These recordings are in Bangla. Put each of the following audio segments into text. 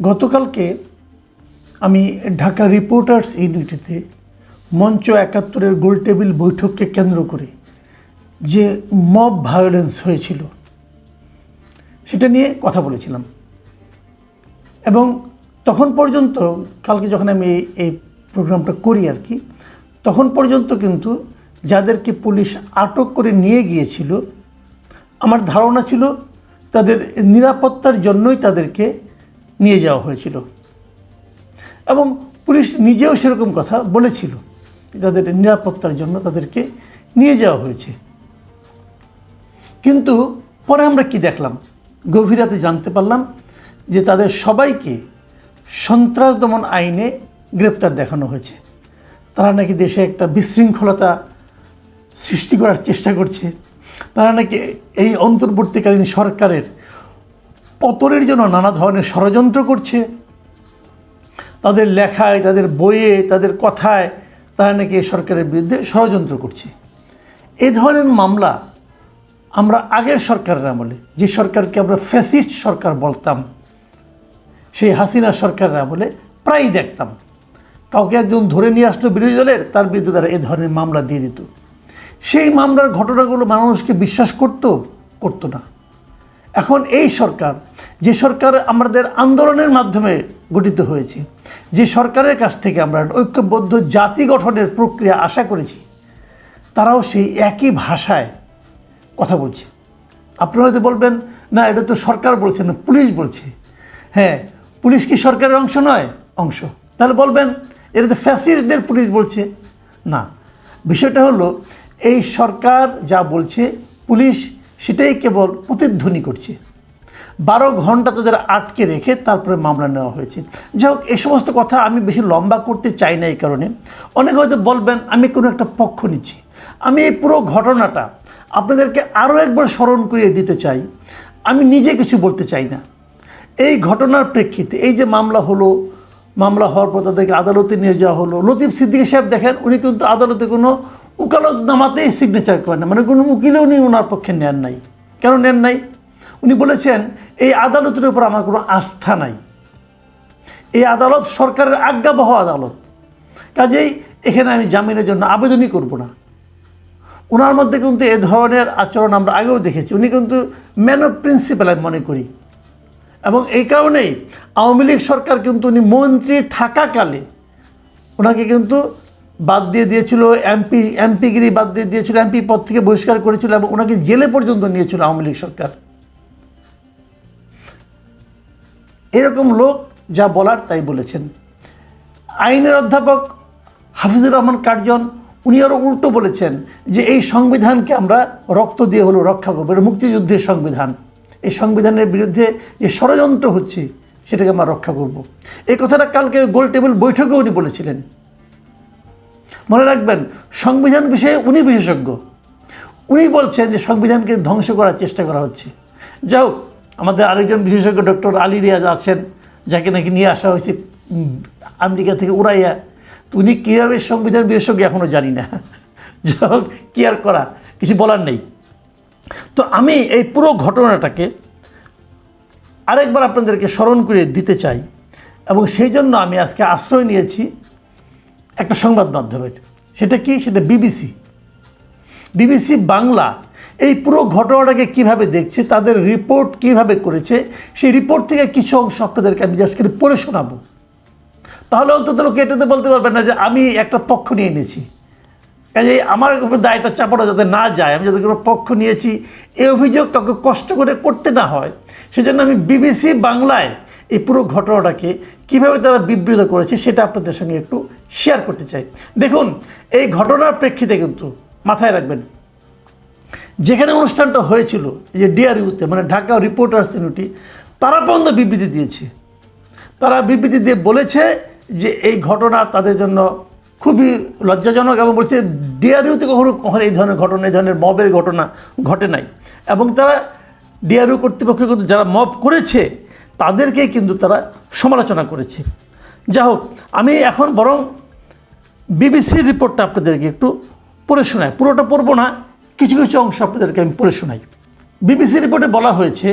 গতকালকে আমি ঢাকা রিপোর্টার্স ইউনিটিতে মঞ্চ একাত্তরের গোলটেবিল বৈঠককে কেন্দ্র করে যে মব ভায়োলেন্স হয়েছিল, সেটা নিয়ে কথা বলেছিলাম। এবং তখন পর্যন্ত, কালকে যখন আমি এই- এই প্রোগ্রামটা করি আর কি, তখন পর্যন্ত কিন্তু যাদেরকে পুলিশ আটক করে নিয়ে গিয়েছিল, আমার ধারণা ছিল তাদের নিরাপত্তার জন্যই তাদেরকে নিয়ে যাওয়া হয়েছিল। এবং পুলিশ নিজেও সেরকম কথা বলেছিল তাদের নিরাপত্তার জন্য তাদেরকে নিয়ে যাওয়া হয়েছে। কিন্তু পরে আমরা কি দেখলাম? গভীরাতে জানতে পারলাম যে তাদের সবাইকে সন্ত্রাস দমন আইনে গ্রেপ্তার দেখানো হয়েছে। তারা নাকি দেশে একটা বিশৃঙ্খলতা সৃষ্টি করার চেষ্টা করছে। তারা নাকি এই অন্তর্বর্তীকালীন সরকারের পতনের জন্য নানা ধরনের ষড়যন্ত্র করছে। তাদের লেখায়, তাদের বইয়ে, তাদের কথায় তারা নাকি সরকারের বিরুদ্ধে ষড়যন্ত্র করছে। এ ধরনের মামলা আমরা আগের সরকারের আমলে, যে সরকারকে আমরা ফ্যাসিস্ট সরকার বলতাম, সেই হাসিনা সরকারের আমলে প্রায়ই দেখতাম। কাউকে একজন ধরে নিয়ে আসলো বিরোধী দলের, তার বিরুদ্ধে তারা এ ধরনের মামলা দিয়ে দিত। সেই মামলার ঘটনাগুলো মানুষকে বিশ্বাস করতো করতো না। এখন এই সরকার, যে সরকার আমাদের আন্দোলনের মাধ্যমে গঠিত হয়েছে, যে সরকারের কাছ থেকে আমরা ঐক্যবদ্ধ জাতি গঠনের প্রক্রিয়া আশা করেছি, তারাও সেই একই ভাষায় কথা বলছে। আপনারা হয়তো বলবেন, না, এটা তো সরকার বলছে না, পুলিশ বলছে। হ্যাঁ পুলিশ কি সরকারের অংশ নয়? অংশ। তাহলে বলবেন, এটা তো ফ্যাসিস্টদের পুলিশ বলছে। না, বিষয়টা হলো, এই সরকার যা বলছে, পুলিশ সেটাই কেবল প্রতিধ্বনি করছে। বারো ঘণ্টা তাদের আটকে রেখে তারপরে মামলা নেওয়া হয়েছে। যাই হোক এই সমস্ত কথা আমি বেশি লম্বা করতে চাই না এই কারণে। অনেকে হয়তো বলবেন, আমি কোনো একটা পক্ষ নিচ্ছি। আমি এই পুরো ঘটনাটা আপনাদেরকে আরও একবার স্মরণ করিয়ে দিতে চাই। আমি নিজে কিছু বলতে চাই না। এই ঘটনার প্রেক্ষিতে এই যে মামলা হলো, মামলা হওয়ার পর তাদেরকে আদালতে নিয়ে যাওয়া হলো। লতিফ সিদ্দিকী সাহেব দেখেন, উনি কিন্তু আদালতে কোনো উকালতনামাতেই সিগনেচার করেন না। মানে কোনো উকিলও উনি ওনার পক্ষে নেন নাই। কেন নেন নাই? উনি বলেছেন, এই আদালতের উপর আমার কোনো আস্থা নাই। এই আদালত সরকারের আজ্ঞাবহ আদালত। কাজেই এখানে আমি জামিনের জন্য আবেদনই করব না। ওনার মধ্যে কিন্তু এ ধরনের আচরণ আমরা আগেও দেখেছি। উনি কিন্তু ম্যান অফ প্রিন্সিপাল আমি মনে করি। এবং এই কারণেই আওয়ামী লীগ সরকার কিন্তু উনি মন্ত্রী থাকাকালে ওনাকে কিন্তু বাদ দিয়ে দিয়েছিল এমপি এমপিগিরি বাদ দিয়ে দিয়েছিল এমপি পদ থেকে বহিষ্কার করেছিল এবং ওনাকে জেলে পর্যন্ত নিয়েছিল আওয়ামী লীগ সরকার। এরকম লোক যা বলার তাই বলেছেন। আইনের অধ্যাপক হাফিজুর রহমান কার্জন উনি আরও উল্টো বলেছেন যে এই সংবিধানকে আমরা রক্ত দিয়ে হলো রক্ষা করব, এটা মুক্তিযুদ্ধের সংবিধান। এই সংবিধানের বিরুদ্ধে যে ষড়যন্ত্র হচ্ছে, সেটাকে আমরা রক্ষা করব। এই কথাটা কালকে গোল টেবিল বৈঠকে উনি বলেছিলেন। মনে রাখবেন, সংবিধান বিষয়ে উনি বিশেষজ্ঞ। উনি বলছেন যে সংবিধানকে ধ্বংস করার চেষ্টা করা হচ্ছে। যাই হোক, আমাদের আরেকজন বিশেষজ্ঞ ডক্টর আলী রিয়াজ আছেন, যাকে নাকি নিয়ে আসা হয়েছে আমেরিকা থেকে উড়াইয়া। উনি কীভাবে সংবিধান বিশেষজ্ঞ এখনও জানি না। যাই হোক, কী আর করা, কিছু বলার নেই। তো আমি এই পুরো ঘটনাটাকে আরেকবার আপনাদেরকে স্মরণ করে দিতে চাই, এবং সেই জন্য আমি আজকে আশ্রয় নিয়েছি একটা সংবাদ মাধ্যমের সেটা কি? সেটা বিবিসি। বিবিসি বাংলা, এই পুরো ঘটনাটাকে কীভাবে দেখছে, তাদের রিপোর্ট কীভাবে করেছে, সেই রিপোর্ট থেকে কিছু অংশ আপনাদেরকে আমি জাস্ট করে পড়ে শোনাবো। তাহলে অন্তত লোক এটাতে বলতে পারবেন না যে আমি একটা পক্ষ নিয়ে নিয়েছি কাজে আমার উপর দায়টা চাপানো যাতে না যায়, আমি যাতে কোনো পক্ষ নিয়েছি, এই অভিযোগ কাউকে কষ্ট করে করতে না হয়, সেজন্য আমি বিবিসি বাংলায় এই পুরো ঘটনাটাকে কীভাবে তারা বিবৃত করেছে, সেটা আপনাদের সঙ্গে একটু শেয়ার করতে চাই। দেখুন, এই ঘটনার প্রেক্ষিতে কিন্তু মাথায় রাখবেন, যেখানে অনুষ্ঠানটা হয়েছিল যে ডিআরইউতে মানে ঢাকা রিপোর্টার্স ইউনিটি তারা পর্যন্ত বিবৃতি দিয়েছে। তারা বিবৃতি দিয়ে বলেছে যে এই ঘটনা তাদের জন্য খুবই লজ্জাজনক এবং বলছে ডিআরইউতে কখনো কখনো এই ধরনের ঘটনা, এই ধরনের মবের ঘটনা ঘটে নাই। এবং তারা ডিআরইউ কর্তৃপক্ষ কিন্তু যারা মব করেছে, তাদেরকেই কিন্তু তারা সমালোচনা করেছে। যা হোক, আমি এখন বরং বিবিসির রিপোর্টটা আপনাদেরকে একটু পড়ে শোনাই। পুরোটা পড়ব না, কিছু কিছু অংশ আপনাদেরকে আমি পড়ে শোনাই। বিবিসি রিপোর্টে বলা হয়েছে,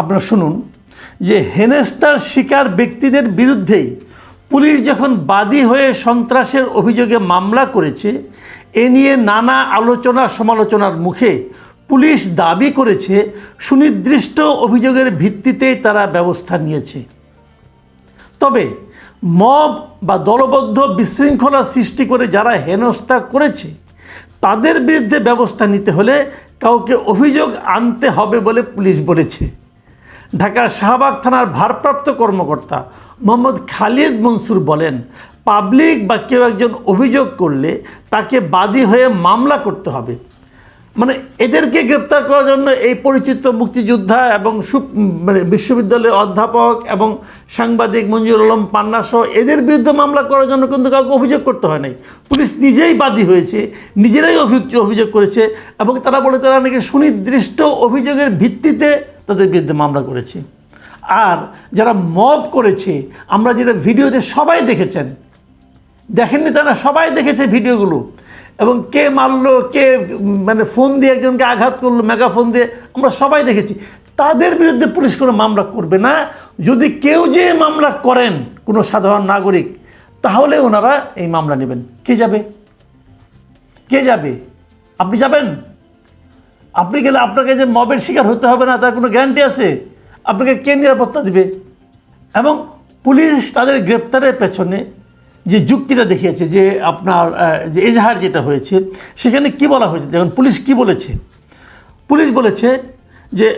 আপনারা শুনুন, যে হেনেস্তার শিকার ব্যক্তিদের বিরুদ্ধেই পুলিশ যখন বাদী হয়ে সন্ত্রাসের অভিযোগে মামলা করেছে, এ নিয়ে নানা আলোচনা সমালোচনার মুখে পুলিশ দাবি করেছে, সুনির্দিষ্ট অভিযোগের ভিত্তিতেই তারা ব্যবস্থা নিয়েছে। তবে মব বা দলবদ্ধ বিশৃঙ্খলা সৃষ্টি করে যারা হেনস্থা করেছে, তাদের বিরুদ্ধে ব্যবস্থা নিতে হলে কাউকে অভিযোগ আনতে হবে বলে পুলিশ বলেছে। ঢাকার শাহবাগ থানার ভারপ্রাপ্ত কর্মকর্তা মোহাম্মদ খালিদ মনসুর বলেন, পাবলিক বা কেউ একজন অভিযোগ করলে তাকে বাদী হয়ে মামলা করতে হবে। মানে এদেরকে গ্রেপ্তার করার জন্য এই পরিচিত মুক্তিযোদ্ধা এবং মানে বিশ্ববিদ্যালয়ের অধ্যাপক এবং সাংবাদিক মঞ্জুর আলম পান্না সহ এদের বিরুদ্ধে মামলা করার জন্য কিন্তু কাউকে অভিযোগ করতে হয় নাই। পুলিশ নিজেই বাদী হয়েছে, নিজেরাই অভিযোগ করেছে এবং তারা বলে তারা নাকি সুনির্দিষ্ট অভিযোগের ভিত্তিতে তাদের বিরুদ্ধে মামলা করেছে। আর যারা মব করেছে, আমরা যেটা ভিডিওতে সবাই দেখেছেন, দেখেননি তারা সবাই দেখেছে ভিডিওগুলো। এবং কে মারলো, কে মানে ফোন দিয়ে একজনকে আঘাত করল, মেগাফোন দিয়ে, আমরা সবাই দেখেছি। তাদের বিরুদ্ধে পুলিশ কোনো মামলা করবে না। যদি কেউ যে মামলা করেন কোনো সাধারণ নাগরিক, তাহলে ওনারা এই মামলা নেবেন। কে যাবে? কে যাবে? আপনি যাবেন? আপনি গেলে আপনাকে যে মবের শিকার হতে হবে না, তার কোনো গ্যারান্টি আছে? আপনাকে কে নিরাপত্তা দিবে? এবং পুলিশ তাদের গ্রেপ্তারের পেছনে যে যুক্তিটা দেখিয়েছে, যে আপনার যে এজাহার যেটা হয়েছে, সেখানে কি বলা হয়েছে? যেমন পুলিশ কি বলেছে? পুলিশ বলেছে যে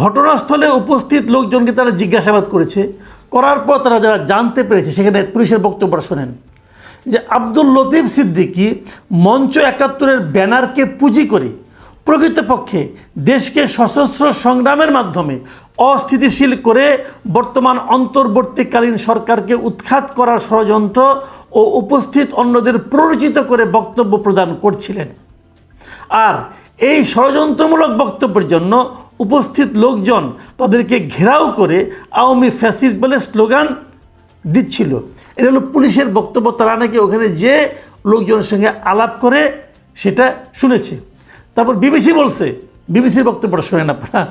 ঘটনাস্থলে উপস্থিত লোকজনকে তারা জিজ্ঞাসাবাদ করেছে। করার পর তারা যারা জানতে পেরেছে, সেখানে পুলিশের বক্তব্য শোনেন। যে আব্দুল লতিফ সিদ্দিকী মঞ্চ একাত্তরের ব্যানারকে পুঁজি করে প্রকৃতপক্ষে দেশকে সশস্ত্র সংগ্রামের মাধ্যমে অস্থিতিশীল করে বর্তমান অন্তর্বর্তীকালীন সরকারকে উৎখাত করার ষড়যন্ত্র ও উপস্থিত অন্যদের প্ররোচিত করে বক্তব্য প্রদান করছিলেন। আর এই ষড়যন্ত্রমূলক বক্তব্যের জন্য উপস্থিত লোকজন তাদেরকে ঘেরাও করে আওয়ামী ফ্যাসিস্ট বলে স্লোগান দিচ্ছিল। এটা হলো পুলিশের বক্তব্য, তারা নাকি ওখানে যে লোকজনের সঙ্গে আলাপ করে সেটা শুনেছে। তারপর বিবিসি বলছে, বিবিসির বক্তব্যটা শোনেন আপনারা।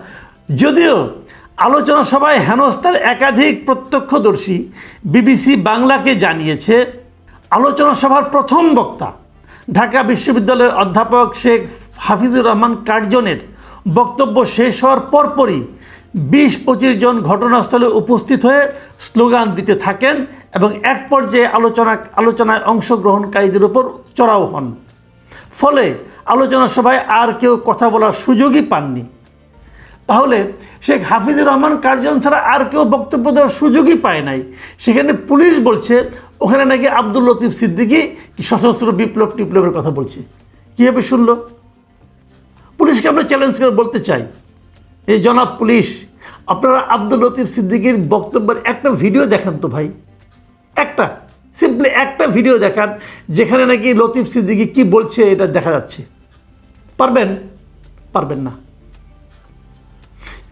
যদিও আলোচনা সভায় হেনস্থার একাধিক প্রত্যক্ষদর্শী বিবিসি বাংলাকে জানিয়েছে, আলোচনা সভার প্রথম বক্তা ঢাকা বিশ্ববিদ্যালয়ের অধ্যাপক শেখ হাফিজুর রহমান কার্জনের বক্তব্য শেষ হওয়ার পরপরই বিশ পঁচিশ জন ঘটনাস্থলে উপস্থিত হয়ে স্লোগান দিতে থাকেন এবং এক পর্যায়ে আলোচনা, আলোচনায় অংশগ্রহণকারীদের উপর চড়াও হন। ফলে আলোচনা সভায় আর কেউ কথা বলার সুযোগই পাননি। তাহলে শেখ হাফিজুর রহমান কার্জন ছাড়া আর কেউ বক্তব্য দেওয়ার সুযোগই পায় নাই। সেখানে পুলিশ বলছে, ওখানে নাকি আব্দুল লতিফ সিদ্দিকি সশস্ত্র বিপ্লব টিপ্লবের কথা বলছে। কীভাবে শুনলো? পুলিশকে আমরা চ্যালেঞ্জ করে বলতে চাই, এই জনাব পুলিশ, আপনারা আব্দুল লতিফ সিদ্দিকির বক্তব্যের একটা ভিডিও দেখান তো ভাই। একটা সিম্পলি একটা ভিডিও দেখান, যেখানে নাকি লতিফ সিদ্দিকি কি বলছে এটা দেখা যাচ্ছে। পারবেন? পারবেন না।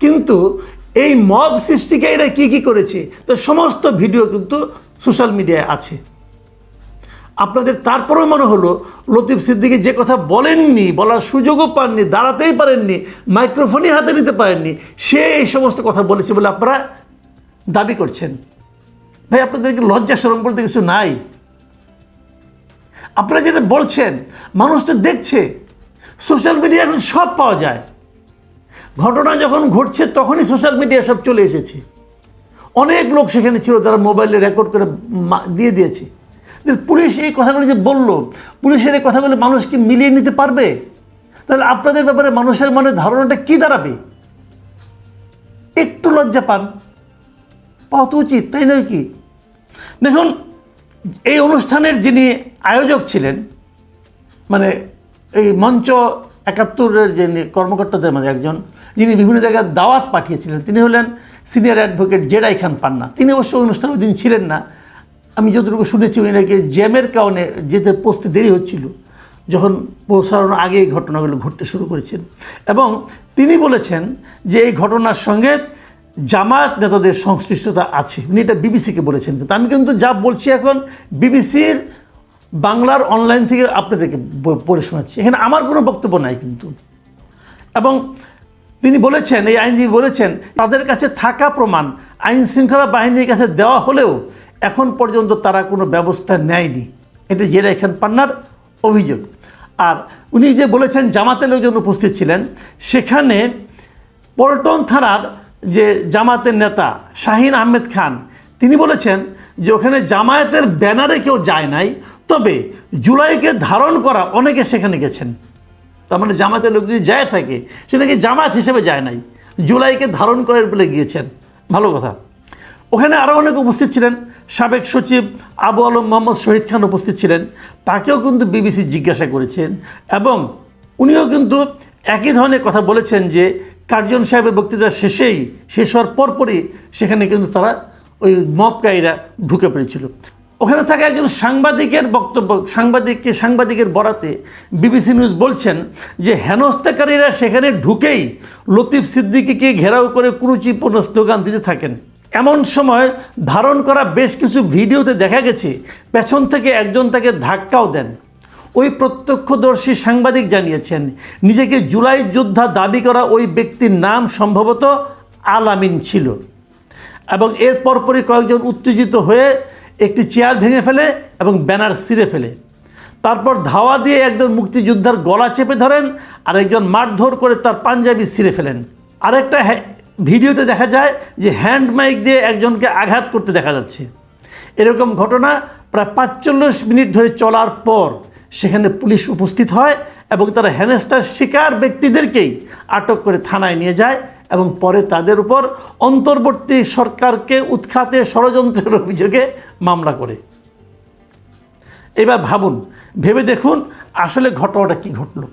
কিন্তু এই মব সৃষ্টিকারীরা কী কী করেছে? তো সমস্ত ভিডিও কিন্তু সোশ্যাল মিডিয়ায় আছে। আপনাদের তারপরেও মনে হলো, লতিফ সিদ্দিকি যে কথা বলেননি, বলার সুযোগও পাননি, দাঁড়াতেই পারেননি মাইক্রোফোনই হাতে নিতে পারেননি, সে এই সমস্ত কথা বলেছে বলে আপনারা দাবি করছেন। ভাই, আপনাদেরকে লজ্জা সরম বলতে কিছু নাই। আপনারা যেটা বলছেন, মানুষ তো দেখছে সোশ্যাল মিডিয়া এখন সব পাওয়া যায়। ঘটনা যখন ঘটছে, তখনই সোশ্যাল মিডিয়া সব চলে এসেছে। অনেক লোক সেখানে ছিল তারা মোবাইলে রেকর্ড করে দিয়ে দিয়েছে। পুলিশ এই কথাগুলো যে বলল, পুলিশের এই কথাগুলো মানুষ কি মিলিয়ে নিতে পারবে? তাহলে আপনাদের ব্যাপারে মানুষের মনে ধারণাটা কি দাঁড়াবে? একটু লজ্জা পান। পাওয়া উচিত, তাই নয় কি? দেখুন, এই অনুষ্ঠানের যিনি আয়োজক ছিলেন মানে এই মঞ্চ একাত্তরের যিনি কর্মকর্তাদের মাঝে একজন যিনি বিভিন্ন জায়গায় দাওয়াত পাঠিয়েছিলেন। তিনি হলেন সিনিয়র অ্যাডভোকেট জেরাই খান পান্না। তিনি অবশ্য অনুষ্ঠানে ওই দিন ছিলেন না। আমি যতটুকু শুনেছি উনি নাকি জ্যামের কারণে যেতে পৌঁছতে দেরি হচ্ছিল, যখন পৌঁছানোর আগে এই ঘটনাগুলো ঘটতে শুরু করেছেন। এবং তিনি বলেছেন যে এই ঘটনার সঙ্গে জামায়াত নেতাদের সংশ্লিষ্টতা আছে। উনি এটা বিবিসিকে বলেছেন। কিন্তু আমি কিন্তু যা বলছি এখন বিবিসির বাংলার অনলাইন থেকে আপনাদেরকে পড়ে শোনাচ্ছি। এখানে আমার কোনো বক্তব্য নাই কিন্তু। এবং তিনি বলেছেন, এই আইনজীবী বলেছেন, তাদের কাছে থাকা প্রমাণ, আইন শৃঙ্খলা বাহিনীর কাছে দেওয়া হলেও এখন পর্যন্ত তারা কোনো ব্যবস্থা নেয়নি। এটা জেরা এখান পান্নার অভিযোগ। আর উনি যে বলেছেন জামাতে লোকজন উপস্থিত ছিলেন, সেখানে পল্টন থানার যে জামাতের নেতা শাহিন আহমেদ খান, তিনি বলেছেন যে ওখানে জামায়াতের ব্যানারে কেউ যায় নাই, তবে জুলাইকে ধারণ করা অনেকে সেখানে গেছেন। তার মানে জামাতের লোক যদি যায় থাকে, সে নাকি জামাত হিসেবে যায় নাই। জুলাইকে ধারণ করে বলে গিয়েছেন। ভালো কথা। ওখানে আরও অনেক উপস্থিত ছিলেন। সাবেক সচিব আবু আলম মোহাম্মদ শহীদ খান উপস্থিত ছিলেন। তাকেও কিন্তু বিবিসি জিজ্ঞাসা করেছেন এবং উনিও কিন্তু একই ধরনের কথা বলেছেন যে কার্জন সাহেবের বক্তৃতার শেষেই, শেষ হওয়ার পরপরই সেখানে কিন্তু তারা ওই মপকারীরা ঢুকে পড়েছিল। ওখানে থাকা একজন সাংবাদিকের বক্তব্য, সাংবাদিককে, সাংবাদিকের বরাতে বিবিসি নিউজ বলছেন যে হেনস্থাকারীরা সেখানে ঢুকেই লতিফ সিদ্দিকিকে ঘেরাও করে কুরুচিপূর্ণ স্লোগান দিতে থাকেন। এমন সময় ধারণ করা বেশ কিছু ভিডিওতে দেখা গেছে, পেছন থেকে একজন তাকে ধাক্কাও দেন। ওই প্রত্যক্ষদর্শী সাংবাদিক জানিয়েছেন, নিজেকে জুলাই যোদ্ধা দাবি করা ওই ব্যক্তির নাম সম্ভবত আলামিন ছিল। এবং এর পরপরই কয়েকজন উত্তেজিত হয়ে একটি চেয়ার ভেঙে ফেলে এবং ব্যানার ছিঁড়ে ফেলে। তারপর ধাওয়া দিয়ে একজন মুক্তিযোদ্ধার গলা চেপে ধরেন আর একজন মারধর করে তার পাঞ্জাবি ছিঁড়ে ফেলেন। আরেকটা ভিডিওতে দেখা যায় যে হ্যান্ড মাইক দিয়ে একজনকে আঘাত করতে দেখা যাচ্ছে। এরকম ঘটনা প্রায় পাঁচচল্লিশ মিনিট ধরে চলার পর সেখানে পুলিশ উপস্থিত হয় এবং তারা হেনস্থার শিকার ব্যক্তিদেরকেই আটক করে থানায় নিয়ে যায়। এবং পরে তাদের উপর অন্তর্বর্তী সরকারকে উৎখাতে ষড়যন্ত্রের অভিযোগে মামলা করে। এবার ভাবুন, ভেবে দেখুন আসলে ঘটনাটা কি ঘটলো।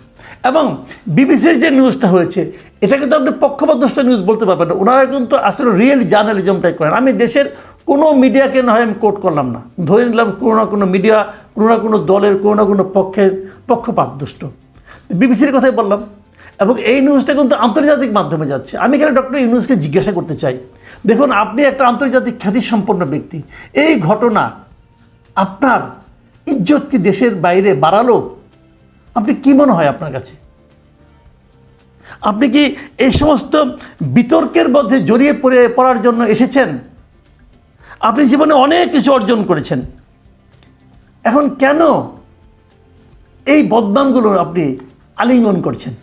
এবং বিবিসির যে নিউজটা হয়েছে, এটা কিন্তু আপনি পক্ষপাতদুষ্ট নিউজ বলতে পারবেন না। ওনারা কিন্তু আসলে রিয়েল জার্নালিজমটাই করেন। আমি দেশের কোনো মিডিয়াকে না হয় আমি কোট করলাম না। ধরে নিলাম কোনো না কোনো মিডিয়া, কোনো না কোনো দলের, কোনো না কোনো পক্ষের পক্ষপাতদুষ্ট। বিবিসির কথাই বললাম। এবং এই নিউজটা কিন্তু আন্তর্জাতিক মাধ্যমে যাচ্ছে। আমি এখানে ডক্টর ইউনুসকে জিজ্ঞাসা করতে চাই। দেখুন, আপনি একটা আন্তর্জাতিক খ্যাতিসম্পন্ন ব্যক্তি। এই ঘটনা আপনার ইজ্জত কি দেশের বাইরে বাড়ালো? আপনি কি মনে হয় আপনার কাছে? আপনি কি এই সমস্ত বিতর্কের মধ্যে জড়িয়ে পড়ে পড়ার জন্য এসেছেন? আপনি জীবনে অনেক কিছু অর্জন করেছেন। এখন কেন এই বদনামগুলো আপনি আলিঙ্গন করছেন?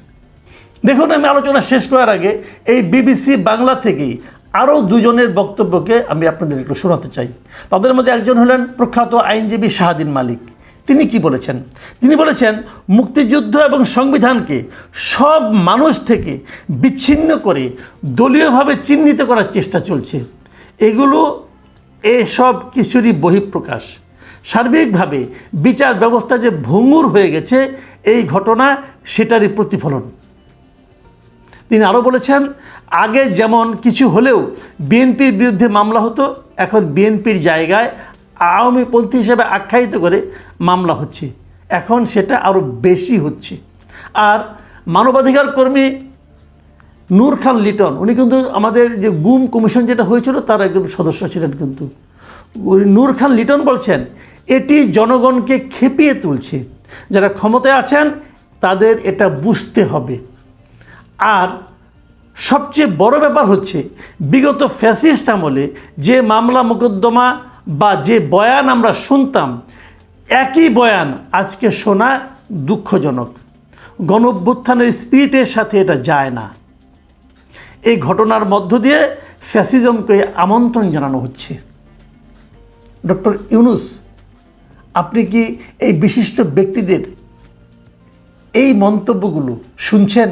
দেখুন, আমি আলোচনা শেষ করার আগে এই বিবিসি বাংলা থেকেই আরও দুজনের বক্তব্যকে আমি আপনাদের একটু শোনাতে চাই। তাদের মধ্যে একজন হলেন প্রখ্যাত আইনজীবী শাহাদিন মালিক। তিনি কি বলেছেন? তিনি বলেছেন, মুক্তিযুদ্ধ এবং সংবিধানকে সব মানুষ থেকে বিচ্ছিন্ন করে দলীয়ভাবে চিহ্নিত করার চেষ্টা চলছে। এগুলো এসব কিছুরই বহিঃপ্রকাশ। সার্বিকভাবে বিচার ব্যবস্থা যে ভঙ্গুর হয়ে গেছে, এই ঘটনা সেটারই প্রতিফলন। তিনি আরও বলেছেন, আগে যেমন কিছু হলেও বিএনপির বিরুদ্ধে মামলা হতো, এখন বিএনপির জায়গায় আওয়ামীপন্থী হিসেবে আখ্যায়িত করে মামলা হচ্ছে। এখন সেটা আরও বেশি হচ্ছে। আর মানবাধিকার কর্মী নূর খান লিটন, উনি কিন্তু আমাদের যে গুম কমিশন যেটা হয়েছিল তার একজন সদস্য ছিলেন কিন্তু। নূর খান লিটন বলছেন, এটি জনগণকে খেপিয়ে তুলছে। যারা ক্ষমতায় আছেন, তাদের এটা বুঝতে হবে। আর সবচেয়ে বড় ব্যাপার হচ্ছে, বিগত ফ্যাসিস্ট আমলে যে মামলা মোকদ্দমা বা যে বয়ান আমরা শুনতাম, একই বয়ান আজকে শোনা দুঃখজনক। গণ অভ্যুত্থানের স্পিরিটের সাথে এটা যায় না। এই ঘটনার মধ্য দিয়ে ফ্যাসিজমকে আমন্ত্রণ জানানো হচ্ছে। ডক্টর ইউনুস, আপনি কি এই বিশিষ্ট ব্যক্তিদের এই মন্তব্যগুলো শুনছেন?